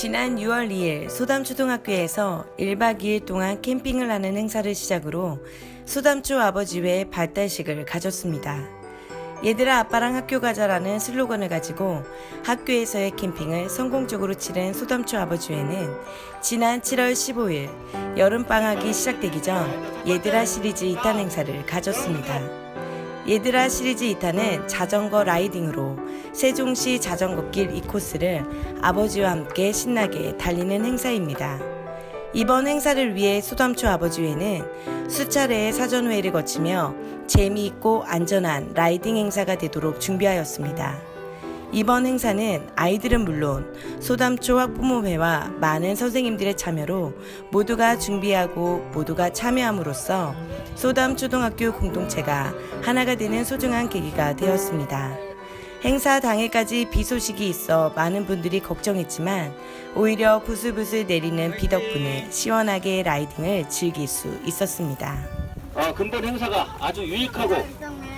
지난 6월 2일 소담초등학교에서 1박 2일 동안 캠핑을 하는 행사를 시작으로 소담초 아버지회 발달식을 가졌습니다. 얘들아 아빠랑 학교 가자라는 슬로건을 가지고 학교에서의 캠핑을 성공적으로 치른 소담초 아버지회는 지난 7월 15일 여름방학이 시작되기 전 얘들아 시리즈 2탄 행사를 가졌습니다. 얘들아 시리즈 2탄은 자전거 라이딩으로 세종시 자전거길 2코스를 아버지와 함께 신나게 달리는 행사입니다. 이번 행사를 위해 소담초 아버지회는 수차례의 사전회의를 거치며 재미있고 안전한 라이딩 행사가 되도록 준비하였습니다. 이번 행사는 아이들은 물론 소담초 학부모회와 많은 선생님들의 참여로 모두가 준비하고 모두가 참여함으로써 소담초등학교 공동체가 하나가 되는 소중한 계기가 되었습니다. 행사 당일까지 비 소식이 있어 많은 분들이 걱정했지만 오히려 부슬부슬 내리는 비 덕분에 시원하게 라이딩을 즐길 수 있었습니다. 어, 근본 행사가 아주 유익하고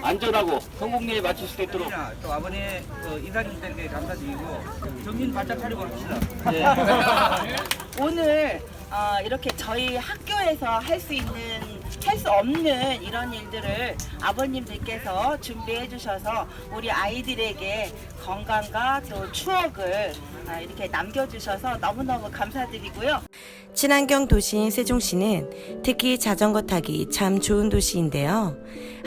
안전하고 성공리에 마칠 수 있도록 또 아버님 그 인사님 때문에 감사드리고 정신 바짝 차리고 합시다. 예. 오늘 어, 이렇게 저희 학교에서 할 수 있는 할 수 없는 이런 일들을 아버님들께서 준비해 주셔서 우리 아이들에게 건강과 또 추억을 아, 이렇게 남겨주셔서 너무너무 감사드리고요. 친환경 도시인 세종시는 특히 자전거 타기 참 좋은 도시인데요.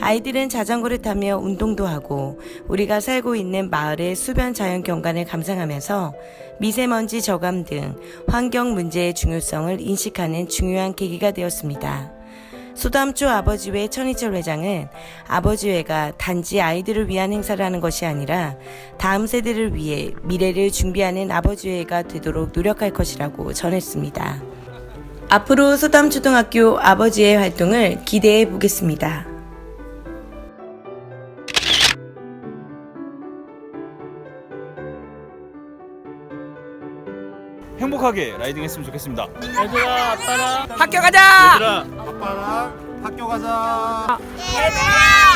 아이들은 자전거를 타며 운동도 하고 우리가 살고 있는 마을의 수변 자연 경관을 감상하면서 미세먼지 저감 등 환경 문제의 중요성을 인식하는 중요한 계기가 되었습니다. 소담초 아버지회 천희철 회장은 아버지회가 단지 아이들을 위한 행사를 하는 것이 아니라 다음 세대를 위해 미래를 준비하는 아버지회가 되도록 노력할 것이라고 전했습니다. 앞으로 소담초등학교 아버지의 활동을 기대해 보겠습니다. 행복하게 라이딩 했으면 좋겠습니다. 얘들아 아빠랑 학교 가자. 얘들아, 아빠랑 학교 가자.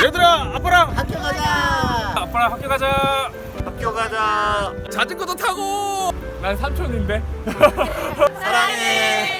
얘들아, 아빠랑 학교 가자. 아빠랑 학교 가자. 학교 가자. 자전거도 타고. 난 삼촌인데. 사랑해.